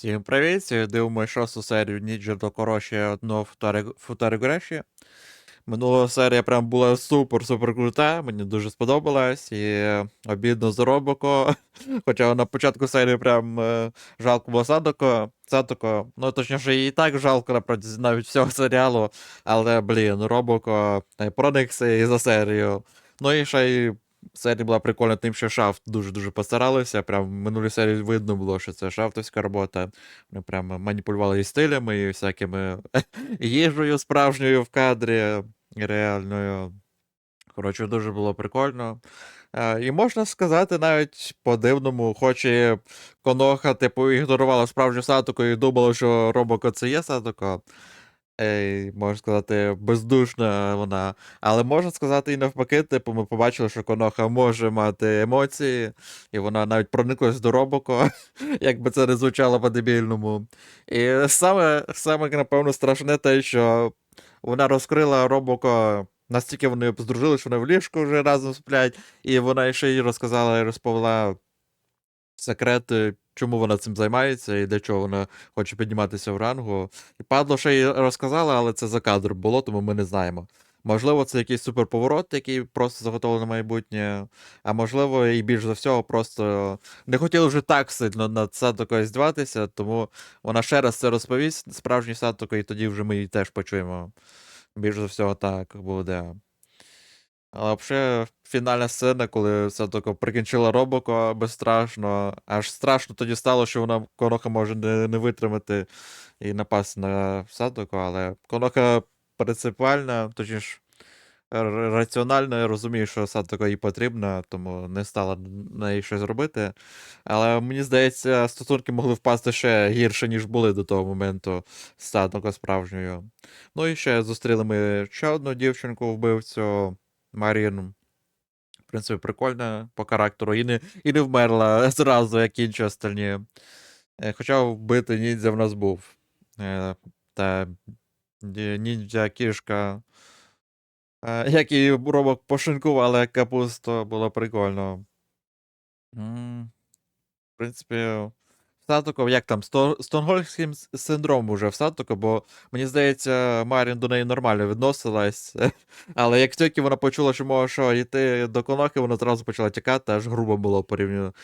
Всім привіт! Дивимося шосту серію Ninja до Короші одного футаригреші. Минула серія прям була супер-супер крута, мені дуже сподобалась. І обідно за Робоко. Хоча на початку серії прям е, жалко було Садоко. Садоко. Ну, точніше, і так жалко навіть всього серіалу. Але, блін, Робоко проникся і за серію. Ну і ще й серія була прикольна тим, що Шафт дуже-дуже постаралися. Прям в минулій серії видно було, що це шафтовська робота. Вони прям маніпулювали і стилями, і всякими їжею справжньою в кадрі, реальною. Коротше, дуже було прикольно. Е, І можна сказати, навіть по-дивному, хоч і Коноха, типу, ігнорувала справжню Сатоку і думала, що Робоко це є Сатоко. Ей, можна сказати, бездушна вона. Але можна сказати і навпаки, типу, ми побачили, що Коноха може мати емоції, і вона навіть прониклась до Робоко, як би це не звучало по-дебільному. І саме, саме, напевно, страшне те, що вона розкрила Робоко. Настільки вони здружилися, що вони в ліжку вже разом сплять, і вона ще й розказала і розповіла секрети, чому вона цим займається і для чого вона хоче підніматися в рангу. І падло ще й розказала, але це за кадр було, тому ми не знаємо. Можливо, це якийсь суперповорот, який просто заготовлений на майбутнє. А можливо, і більш за всього, просто не хотіли вже так сильно над Сатокою здіватися, тому вона ще раз це розповість справжній Сатоко, і тоді вже ми її теж почуємо. Більш за всього, так буде. Але взагалі, фінальна сцена, коли все таки прикінчила Робоко безстрашно. Аж страшно тоді стало, що вона Коноха може не, не витримати і напасти на Садоко, але Коноха принципіальна, точніше, раціонально я розумію, що Садоко їй потрібна, тому не стала на неї щось робити. Але мені здається, стосунки могли впасти ще гірше, ніж були до того моменту з Садоко справжньою. Ну і ще зустріли ми ще одну дівчинку вбивцю. Марін, в принципі, прикольна по характеру. І не, і не вмерла зразу, як інші остальні. Е, Хоча вбити ніндзя в нас був. Е, Та ніндзя кішка. Е, Як і робок пошинкували капусту, було прикольно. В принципі, Сатоко, як там, Сто- Стонгольським с- синдром уже в Сатоко, бо мені здається, Марін до неї нормально відносилась. Але як тільки вона почула, що може що, йти до Конохи, вона одразу почала тікати, аж грубо було порівню...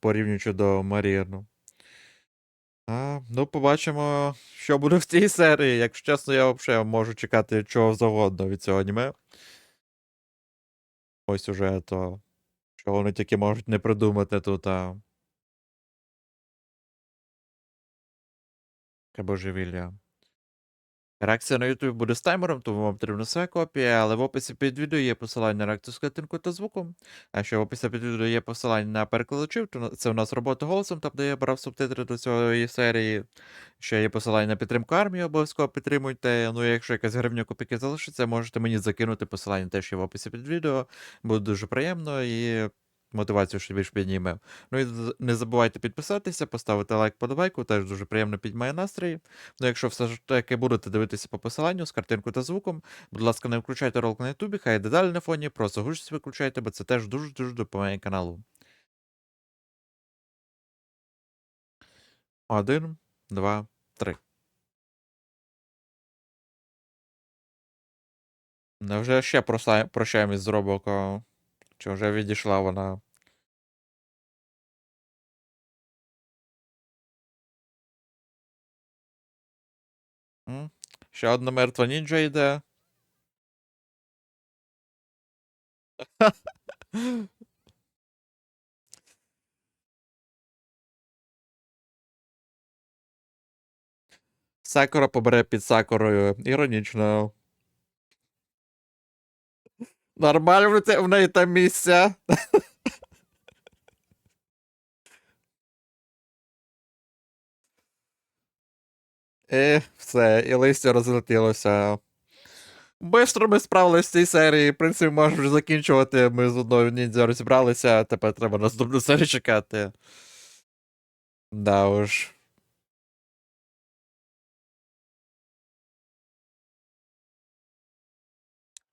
порівнюючи до Маріну. А, ну, побачимо, що буде в цій серії. Якщо чесно, я взагалі можу чекати чого завгодно від цього аніме. Ось уже то. Що вони тільки можуть не придумати тут. А... Яке божевілля. Реакція на YouTube буде з таймером, тому вам потрібна своя копія, але в описі під відео є посилання на реакцію з картинкою та звуком. А ще в описі під відео є посилання на перекладачів, то це у нас робота голосом, там де я брав субтитри до цієї серії. Ще є посилання на підтримку армії, обов'язково підтримуйте. Ну, якщо якась гривня копійки залишиться, можете мені закинути посилання теж є в описі під відео. Буде дуже приємно і мотивацію ще більш підніме. Ну і не забувайте підписатися, поставити лайк, подобайку, теж дуже приємно піднімає настрій. Ну, якщо все ж таки будете дивитися по посиланню з картинкою та звуком, будь ласка, не включайте ролик на Ютубі, хай йде далі на фоні, просто гучність виключайте, бо це теж дуже-дуже допомагає каналу. Один, два, три. Невже ще прощаємось з Робоко? Чи вже відійшла вона? Ще одна мертва нінджа йде. Сакура побере під Сакурою. Іронічно. Нормально в неї там місця. І все, і листя розлетілося. Бистро ми справилися з цієї серії. В принципі, можемо вже закінчувати. Ми з одною ніндзя розібралися, тепер треба наступну серію чекати. Да уж.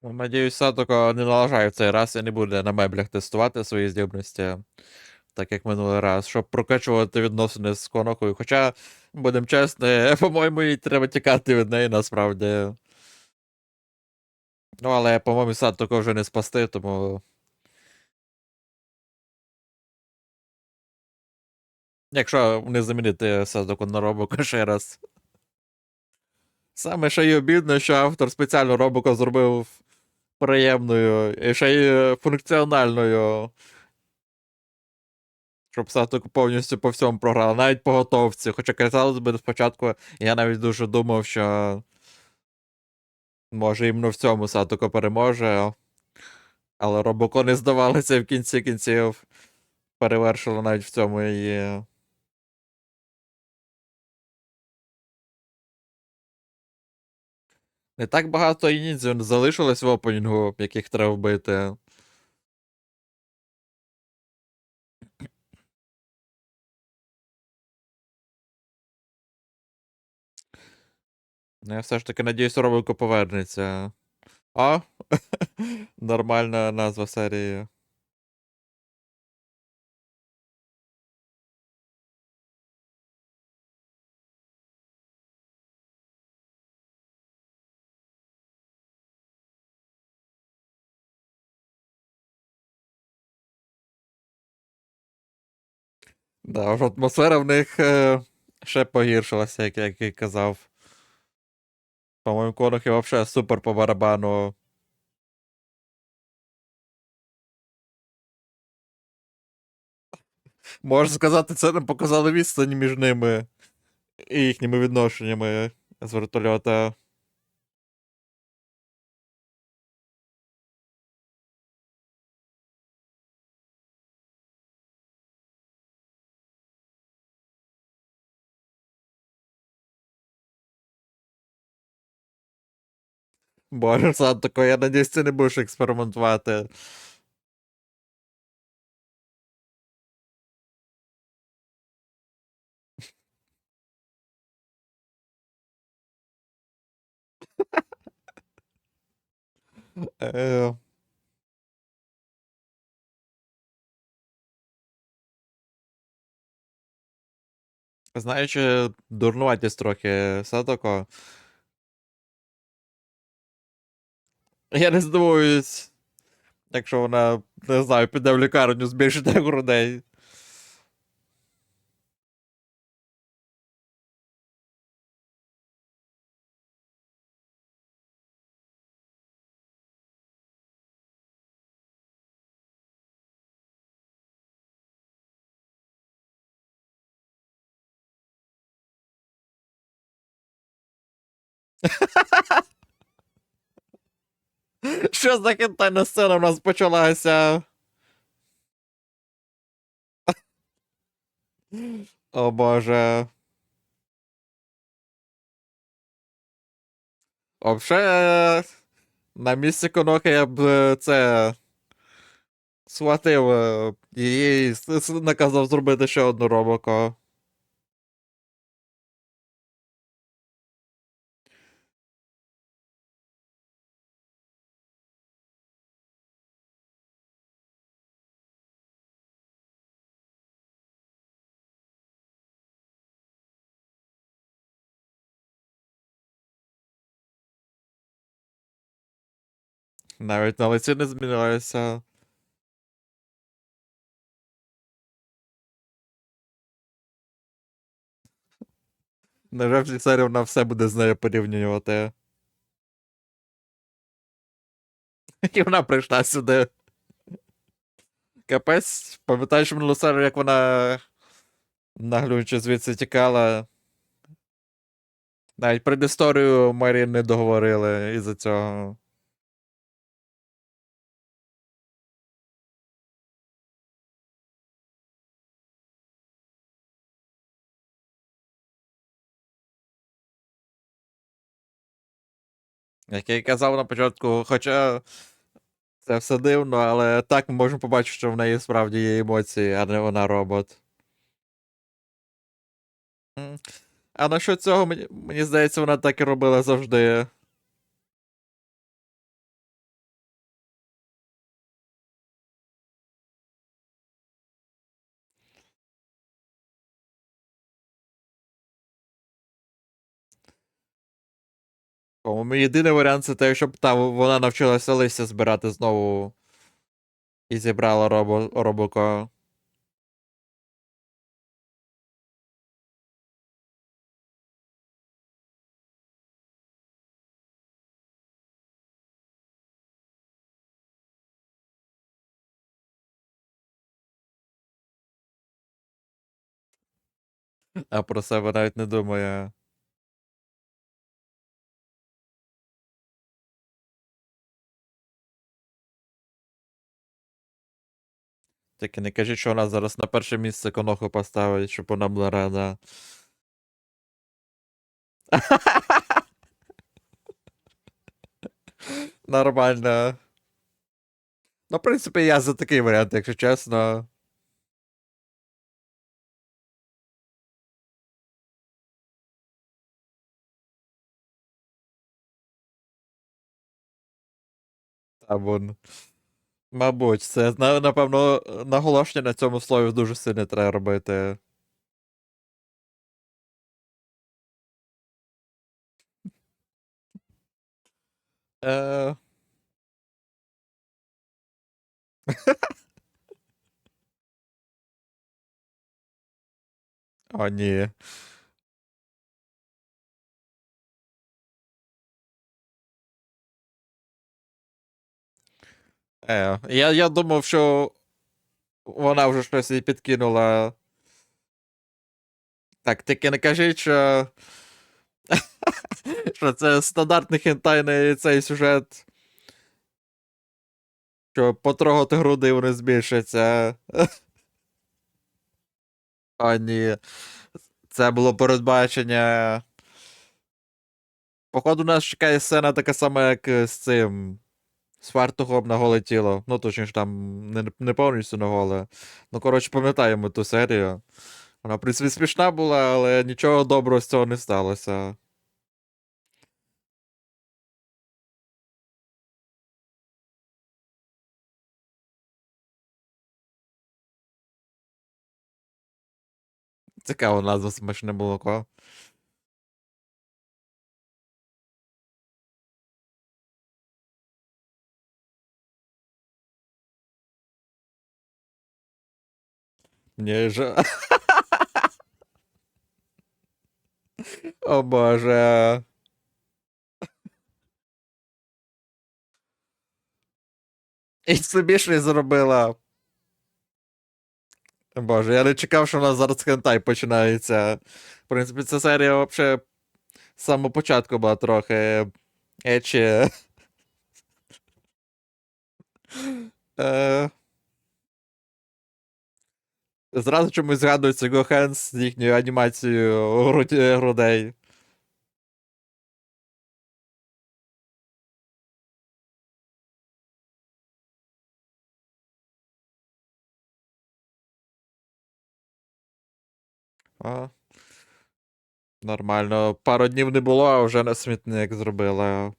Надіюсь, Сатоко не налажає в цей раз і не буде на меблях тестувати свої здібності. Так як минулий раз, щоб прокачувати відносини з Конокою. Хоча, будемо чесні, по-моєму, їй треба тікати від неї насправді. Ну, але, по-моєму, сад такого вже не спасти, тому. Якщо не замінити Садоку на Робока ще раз. Саме ще й обідно, що автор спеціально Робока зробив приємною і ще й функціональною. Щоб Сатоку повністю по всьому програла, навіть по готовці. Хоча казалось би спочатку, я навіть дуже думав, що може іменно в цьому Сатоко переможе. Але Робоко не здавалося в кінці кінців. Перевершило навіть в цьому її. Не так багато інідзів залишилось в опенінгу, яких треба вбити. Ну, я все ж таки надіюсь, Робоко повернеться. А? Нормальна назва серії. Да, атмосфера в них е, ще погіршилася, як, як і казав. По-моєму, Конохи взагалі супер по барабану. Можна сказати, це нам показали відстань між ними і їхніми відношеннями з вертольота. Боже, сам тако, я надіюсь, ти не будеш експериментувати. Е, Знаючи, дурнуватість трохи Сатоко. Я не здивуюсь, якщо вона, не знаю, піде в лікарню збільшити грудей. Що за кентальна сцена в нас почалася? О боже. Вообще, на місці Коноки я б е, це. Схватив е, її і наказав зробити ще одну робоко. Навіть на лиці не змінилося. Невже в цій серії вона все буде з нею порівнювати? І вона прийшла сюди. Капець, пам'ятаєш минулу серію, як вона наглюче звідси тікала. Навіть предісторію Марі не договорили із-за цього. Як я казав на початку, хоча це все дивно, але так ми можемо побачити, що в неї справді є емоції, а не вона робот. А на що цього, мені, мені здається, вона так і робила завжди. По-моєму, єдиний варіант це те, щоб та вона навчилася листя збирати знову. І зібрала робо, робоко. А про себе навіть не думає. Тільки не кажіть, що вона зараз на перше місце коноху поставить, щоб вона була рада. Нормально. Ну, в принципі, я за такий варіант, якщо чесно. Та вон. Мабуть, це на- напевно наголошення на цьому слові дуже сильно треба робити. Е... О, ні. Е, я, я думав, що вона вже щось їй підкинула. Так, тільки не кажіть, що. що це стандартний хентайний цей сюжет. Що потрогати груди вони збільшаться. О, ні. Це було передбачення. Походу, нас чекає сцена така сама, як з цим. З фартухом на голе тіло. Ну, точніше, там не, не повністю на голе. Ну, коротше, пам'ятаємо ту серію. Вона, в принципі, смішна була, але нічого доброго з цього не сталося. Цікава назва смачне молоко. Мені ж. О боже. І собі щось зробила. Боже, я не чекав, що у нас зараз хентай починається. В принципі, ця серія взагалі з самого початку була трохи ечі. Е, Зразу чомусь згадується Гохен з їхньою анімацією грудей. А. Нормально. Пару днів не було, а вже на смітник зробила.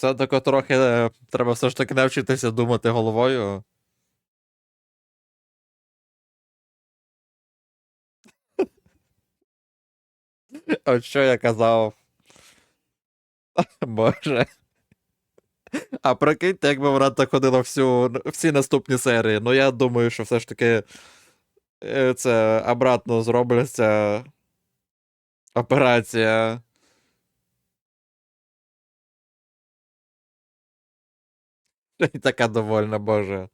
Це тако трохи е, треба все ж таки навчитися думати головою. От що я казав. Боже. А прикиньте, якби вона так ходила всю, всі наступні серії. Ну я думаю, що все ж таки е, це обратно зробляться операція. І така довольна, боже.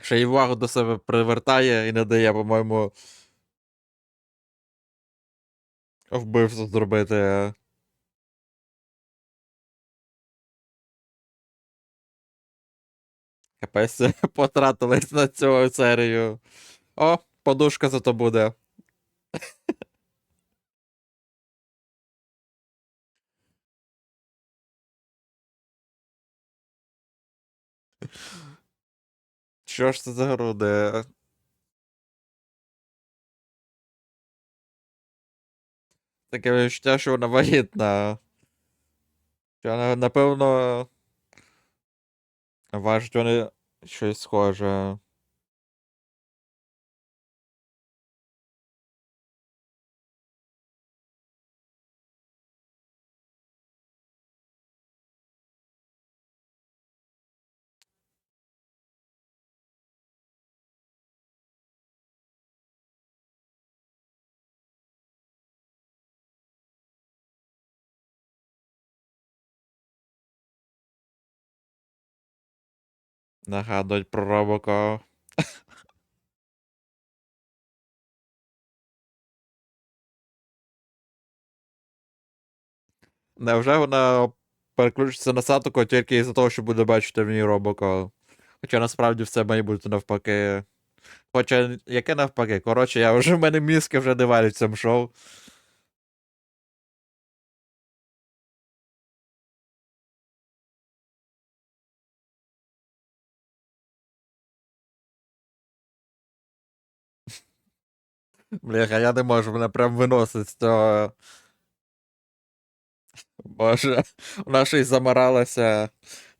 Ще й увагу до себе привертає і не дає, по-моєму, вбивство зробити. Капець, потратились на цю серію. О, подушка за то буде. Що ж це за груди? Таке відчуття, що вона вагітна. Що, напевно важить вони щось схоже. Нагадують про Робока. Невже вона переключиться на Сатоко тільки із-за того, що буде бачити в ній Робока? Хоча насправді все має бути навпаки. Хоча, яке навпаки? Коротше, я вже в мене мізки вже не варять в цьому шоу. Бляха, я не можу, мене прям виносить з цього. Боже, вона ще й замаралася.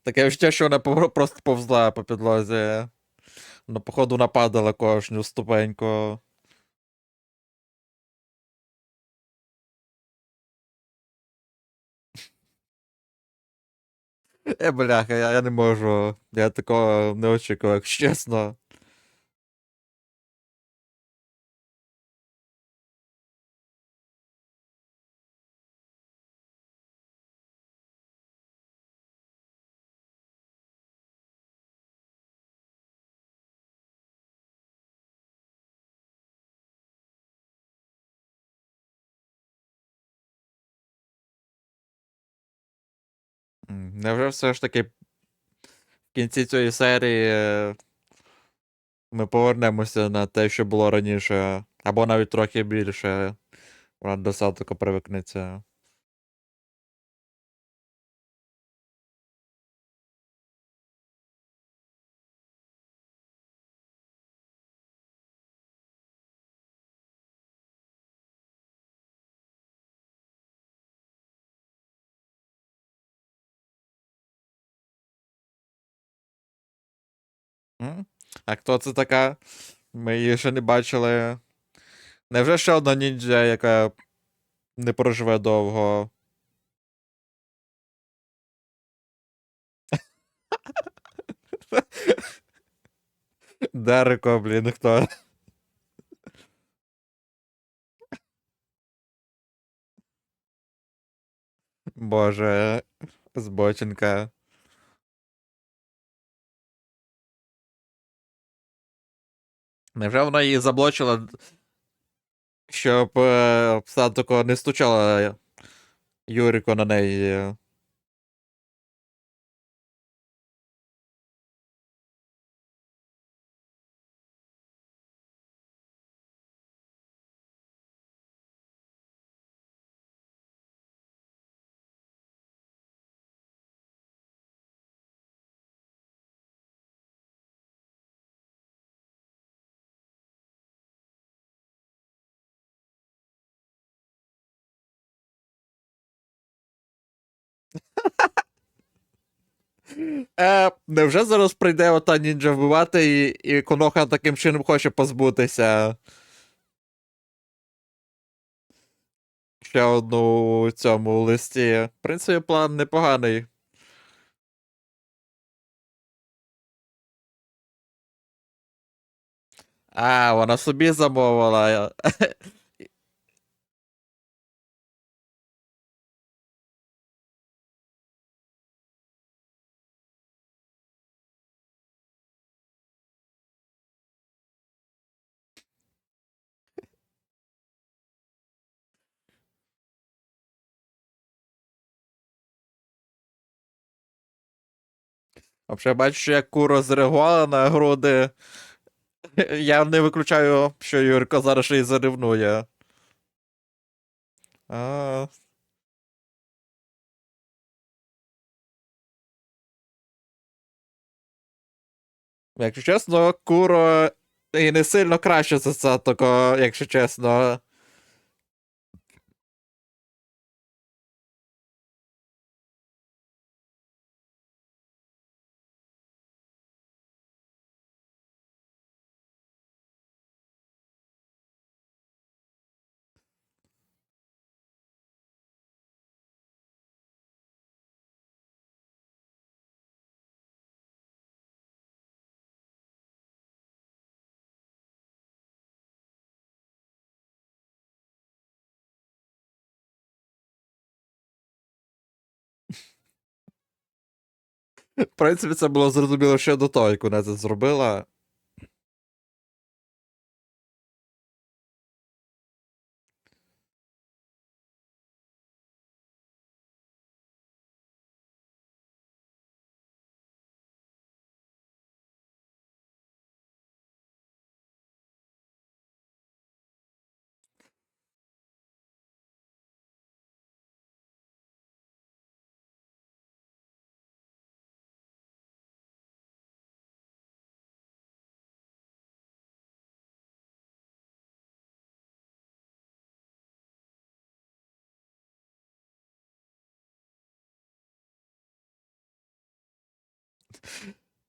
Таке відчуття, що вона просто повзла по підлозі. Ну, походу, нападала кожну ступеньку. Е, бляха, я, я не можу. Я такого не очікував, чесно. Невже все ж таки в кінці цієї серії е, ми повернемося на те, що було раніше, або навіть трохи більше. Вона достатньо привикнеться. А хто це така? Ми її ще не бачили. Невже ще одна ніндзя, яка не проживе довго? Дереко, блін, хто? Боже, збоченка. Невже вона її заблочила, щоб е, такого не стучала Юріко на неї? Е, невже зараз прийде ота нінджа вбивати, і, і Коноха таким чином хоче позбутися? Ще одну у цьому листі. В принципі, план непоганий. А, вона собі замовила. Взагалі, бачу, як кура зреагувала на груди. Я не виключаю, що Юрко зараз ще й заревнує. А, Якщо чесно, Куро і не сильно краще за Сатоко, якщо чесно. В принципі, це було зрозуміло ще до того, як вона це зробила.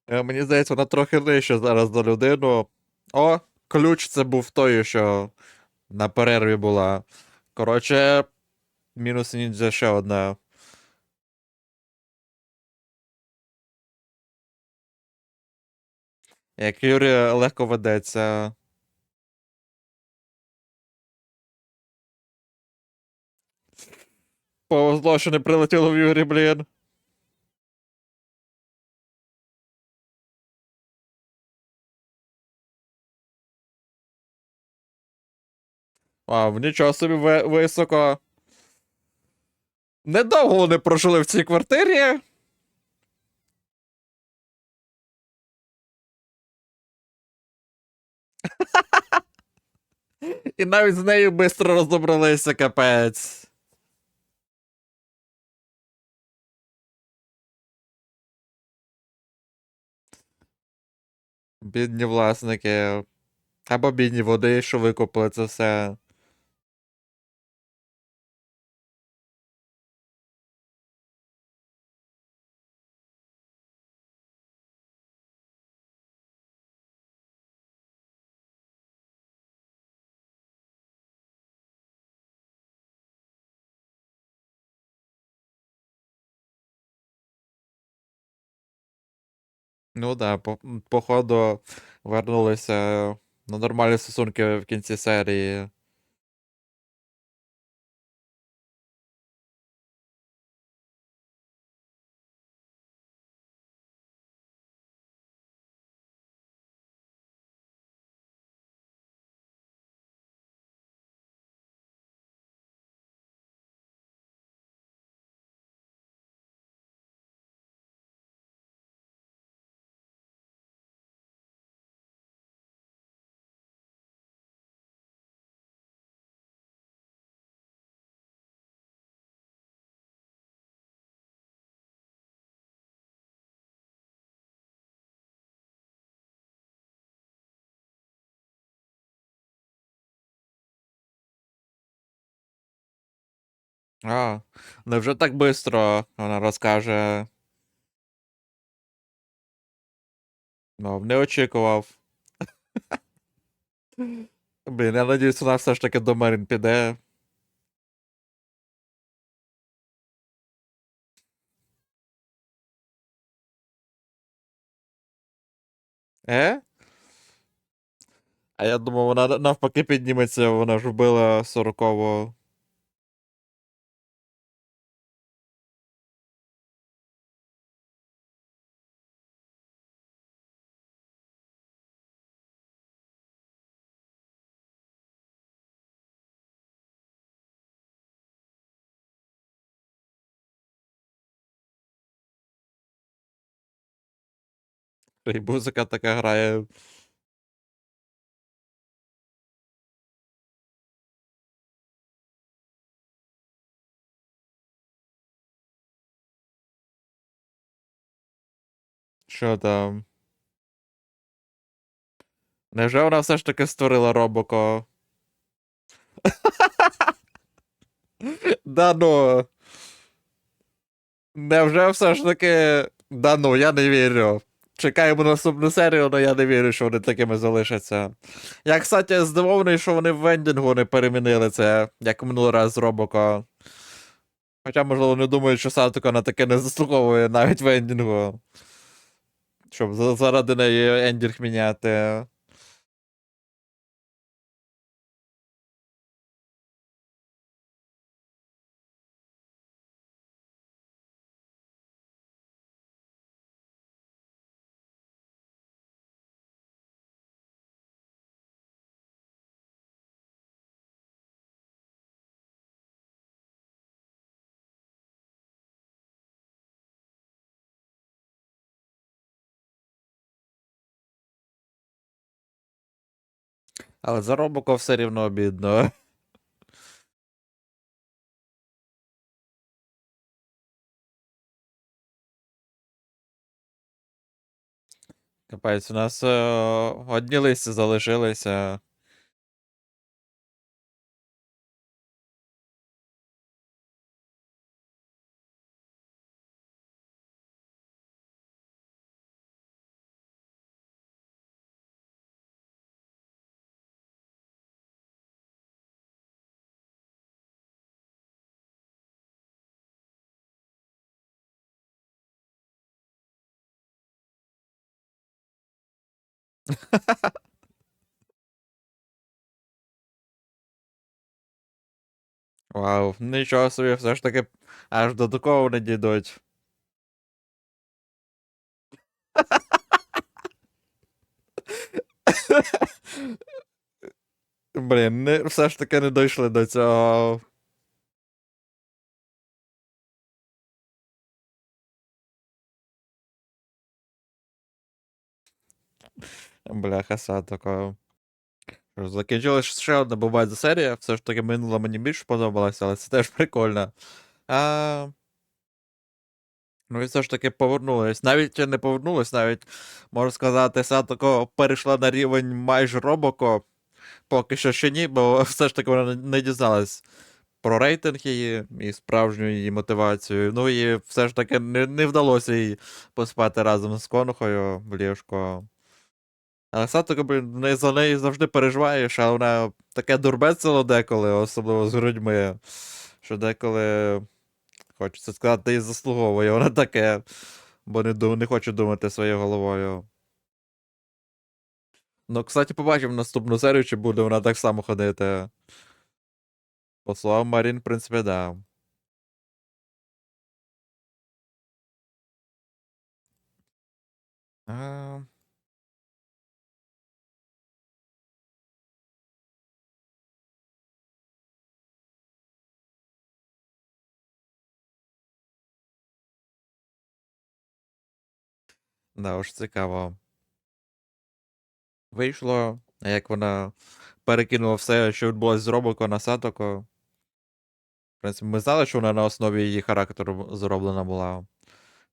Мені здається, вона трохи нижче зараз за людину. О, ключ це був той, що на перерві була. Коротше, мінус ніндзя ще одна. Як Юрій легко ведеться. Повезло, що не прилетіло в Юрі, блін. Вау, нічого собі ви- високо. Недовго вони прожили в цій квартирі. І навіть з нею швидко розібралися, капець. Бідні власники. Або бідні води, що викупили це все. Ну да, по, походу вернулися на нормальні стосунки в кінці серії. А, невже так швидко вона розкаже. Ну, не очікував. Блін, я надіюсь, вона все ж таки до Мерін піде. Е? А я думав, вона навпаки підніметься, вона ж вбила сорокового. І музика така грає. Що там? Невже вона все ж таки створила Робоко? Да ну. Невже все ж таки. Да ну, я не вірю. Чекаємо наступну серію, але я не вірю, що вони такими залишаться. Я, кстати, здивований, що вони в вендінгу не перемінили це, як минулий раз з Робоко. Хоча, можливо, не думають, що Сатока на таке не заслуговує навіть в ендінгу. Щоб заради неї ендінг міняти. Але за Робоко все рівно обідно. Капець, у нас о, одні листі залишилися. Вау, нічого собі, все ж таки аж до такого не дійдуть. Блін, не, все ж таки не дійшли до цього. Бляха, Сатоко. Що, Закінчилась ще одна буває серія. Все ж таки минула мені більше подобалася, але це теж прикольно. А... Ну і все ж таки повернулись. Навіть не повернулись, навіть, можна сказати, Сатоко перейшла на рівень майже Робоко. Поки що ще ні, бо все ж таки вона не дізналась про рейтинг її і справжню її мотивацію. Ну і все ж таки не, не вдалося їй поспати разом з Конухою в ліжко. Але блін, не за неї завжди переживаєш, а вона таке дурбецело деколи, особливо з грудьми, що деколи, хочеться сказати, і заслуговує вона таке, бо не, дум, не хоче думати своєю головою. Ну, кстати, побачимо наступну серію, чи буде вона так само ходити. По словам Марін, в принципі, да. А... Да, уж цікаво. Вийшло, а як вона перекинула все, що відбулося з Робоко на Сатоко. В принципі, ми знали, що вона на основі її характеру зроблена була.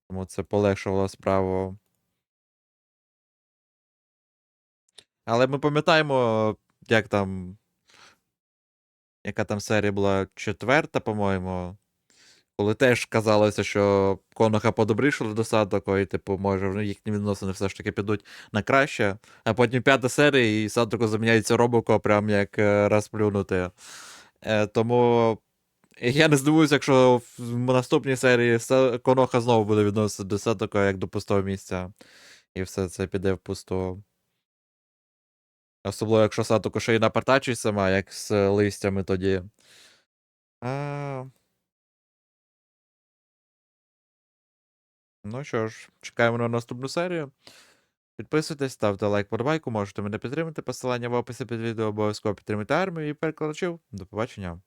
Тому це полегшувало справу. Але ми пам'ятаємо, як там. Яка там серія була четверта, по-моєму. Коли теж казалося, що Коноха подобрішали до Садоко, і, типу, може, їхні відносини все ж таки підуть на краще. А потім п'ята серія, і Садоко заміняється Робоко, прям як е, розплюнути. Е, тому я не здивуюся, якщо в наступній серії Коноха знову буде відноситися до Садоко як до пустого місця. І все це піде в пусту. Особливо, якщо Садоко ще й напартачить сама, як з листями тоді. А... Ну що ж, чекаємо на наступну серію. Підписуйтесь, ставте лайк, подобайку, можете мене підтримати. Посилання в описі під відео обов'язково підтримати армію і перекладачів. До побачення.